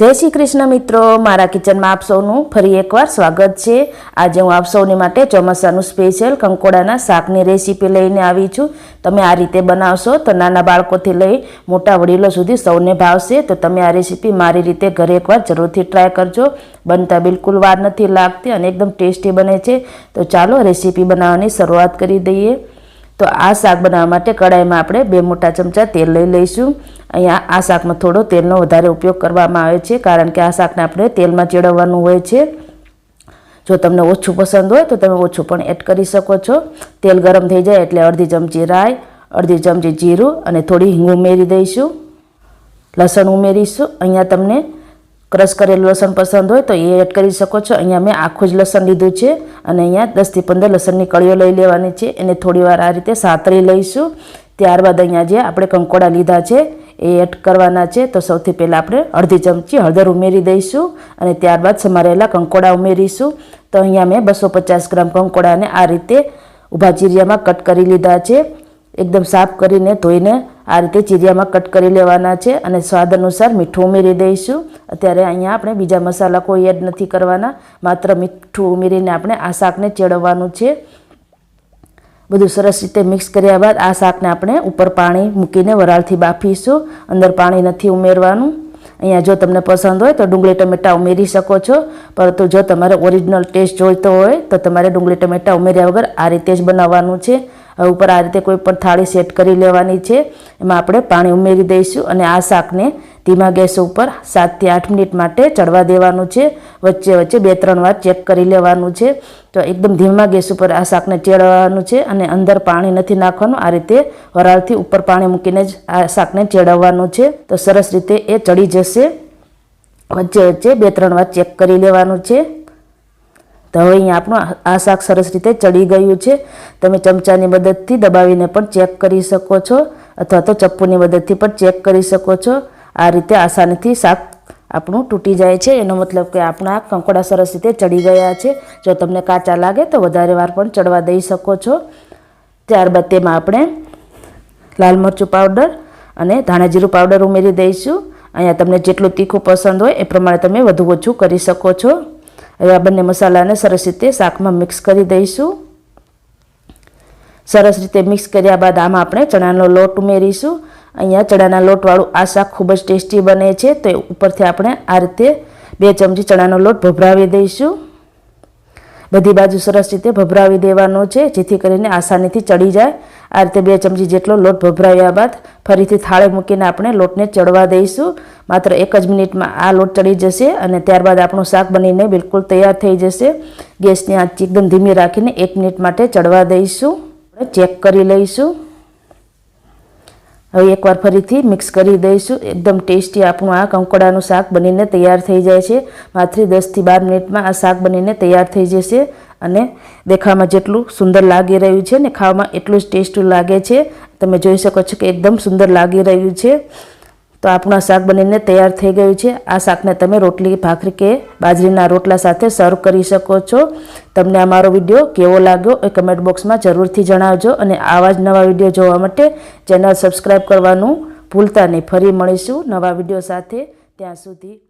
જય શ્રી કૃષ્ણ મિત્રો, મારા કિચનમાં આપ સૌનું ફરી એકવાર સ્વાગત છે. આજે હું આપ સૌની માટે ચોમાસાનું સ્પેશિયલ કંકોડાના શાકની રેસીપી લઈને આવી છું. તમે આ રીતે બનાવશો તો નાના બાળકોથી લઈ મોટા વડીલો સુધી સૌને ભાવશે. તો તમે આ રેસીપી મારી રીતે ઘરે એકવાર જરૂરથી ટ્રાય કરજો. બનતા બિલકુલ વાર નથી લાગતી અને એકદમ ટેસ્ટી બને છે. તો ચાલો રેસીપી બનાવવાની શરૂઆત કરી દઈએ. તો આ શાક બનાવવા માટે કડાઈમાં આપણે બે મોટા ચમચા તેલ લઈ લઈશું. અહીંયા આ શાકમાં થોડો તેલનો વધારે ઉપયોગ કરવામાં આવે છે, કારણ કે આ શાકને આપણે તેલમાં ચેડવવાનું હોય છે. જો તમને ઓછું પસંદ હોય તો તમે ઓછું પણ એડ કરી શકો છો. તેલ ગરમ થઈ જાય એટલે અડધી ચમચી રાઈ, અડધી ચમચી જીરું અને થોડી હિંગ ઉમેરી દઈશું. લસણ ઉમેરીશું. અહીંયા તમને ક્રશ કરેલું લસણ પસંદ હોય તો એ એડ કરી શકો છો. અહીંયા મેં આખું જ લસણ લીધું છે અને અહીંયા દસથી પંદર લસણની કળીઓ લઈ લેવાની છે. એને થોડીવાર આ રીતે સાતરી લઈશું. ત્યારબાદ અહીંયા જે આપણે કંકોડા લીધા છે એ એડ કરવાના છે. તો સૌથી પહેલાં આપણે અડધી ચમચી હળદર ઉમેરી દઈશું અને ત્યારબાદ સમારેલા કંકોડા ઉમેરીશું. તો અહીંયા મેં બસો પચાસ ગ્રામ કંકોડાને આ રીતે ઊભા ચીરિયામાં કટ કરી લીધા છે. એકદમ સાફ કરીને ધોઈને આ રીતે ચીરિયામાં કટ કરી લેવાના છે અને સ્વાદ અનુસાર મીઠું ઉમેરી દઈશું. અત્યારે અહીંયા આપણે બીજા મસાલા કોઈ એડ નથી કરવાના. માત્ર મીઠું ઉમેરીને આપણે આ શાકને ચેડવવાનું છે. બધું સરસ રીતે મિક્સ કર્યા બાદ આ શાકને આપણે ઉપર પાણી મૂકીને વરાળથી બાફીશું. અંદર પાણી નથી ઉમેરવાનું. અહીંયા જો તમને પસંદ હોય તો ડુંગળી ટમેટાં ઉમેરી શકો છો. પરંતુ જો તમારે ઓરિજિનલ ટેસ્ટ જોઈતો હોય તો તમારે ડુંગળી ટમેટાં ઉમેર્યા વગર આ રીતે જ બનાવવાનું છે. હવે ઉપર આ રીતે કોઈ પણ થાળી સેટ કરી લેવાની છે. એમાં આપણે પાણી ઉમેરી દઈશું અને આ શાકને ધીમા ગેસ ઉપર સાતથી આઠ મિનિટ માટે ચડવા દેવાનું છે. વચ્ચે વચ્ચે બે ત્રણ વાર ચેક કરી લેવાનું છે. તો એકદમ ધીમા ગેસ ઉપર આ શાકને ચેડવાનું છે અને અંદર પાણી નથી નાખવાનું. આ રીતે વરાળથી ઉપર પાણી મૂકીને જ આ શાકને ચેડવવાનું છે. તો સરસ રીતે એ ચડી જશે. વચ્ચે વચ્ચે બે ત્રણ વાર ચેક કરી લેવાનું છે. તો હવે અહીંયા આપણું આ શાક સરસ રીતે ચડી ગયું છે. તમે ચમચાની મદદથી દબાવીને પણ ચેક કરી શકો છો અથવા તો ચપ્પુની મદદથી પણ ચેક કરી શકો છો. આ રીતે આસાનીથી શાક આપણું તૂટી જાય છે. એનો મતલબ કે આપણા કંકોડા સરસ રીતે ચડી ગયા છે. જો તમને કાચા લાગે તો વધારે વાર પણ ચડવા દઈ શકો છો. ત્યારબાદ તેમાં આપણે લાલ મરચું પાવડર અને ધાણાજીરું પાવડર ઉમેરી દઈશું. અહીંયા તમને જેટલું તીખું પસંદ હોય એ પ્રમાણે તમે વધુ ઓછું કરી શકો છો. હવે આ બંને મસાલાને સરસ રીતે શાકમાં મિક્સ કરી દઈશું. સરસ રીતે મિક્સ કર્યા બાદ આમાં આપણે ચણાનો લોટ ઉમેરીશું. અહીંયા ચણાના લોટવાળું આ શાક ખૂબ જ ટેસ્ટી બને છે, તો ઉપરથી આપણે આ રીતે બે ચમચી ચણાનો લોટ ભભરાવી દઈશું. બધી બાજુ સરસ રીતે ભભરાવી દેવાનો છે, જેથી કરીને આસાનીથી ચડી જાય. આ રીતે બે ચમચી જેટલો લોટ ભભરાવ્યા બાદ ફરીથી થાળે મૂકીને આપણે લોટને ચડવા દઈશું. માત્ર એક જ મિનિટમાં આ લોટ ચડી જશે અને ત્યારબાદ આપણું શાક બનીને બિલકુલ તૈયાર થઈ જશે. ગેસની આંચ એકદમ ધીમી રાખીને એક મિનિટ માટે ચડવા દઈશું. ચેક કરી લઈશું. હવે એકવાર ફરીથી મિક્સ કરી દઈશું. એકદમ ટેસ્ટી આપણું આ કંકોડાનું શાક બનીને તૈયાર થઈ જાય છે. માત્ર દસથી બાર મિનિટમાં આ શાક બનીને તૈયાર થઈ જશે અને દેખાવામાં જેટલું સુંદર લાગી રહ્યું છે ને ખાવામાં એટલું જ ટેસ્ટી લાગે છે. તમે જોઈ શકો છો કે એકદમ સુંદર લાગી રહ્યું છે. તો આપણું શાક બનીને તૈયાર થઈ ગયું છે. આ શાકને તમે રોટલી, ભાખરી કે બાજરીના રોટલા સાથે સર્વ કરી શકો છો. તમને આ મારો વીડિયો કેવો લાગ્યો એ કમેન્ટ બોક્સમાં જરૂરથી જણાવજો અને આવા જ નવા વીડિયો જોવા માટે ચેનલ સબસ્ક્રાઈબ કરવાનું ભૂલતા નહીં. ફરી મળીશું નવા વીડિયો સાથે. ત્યાં સુધી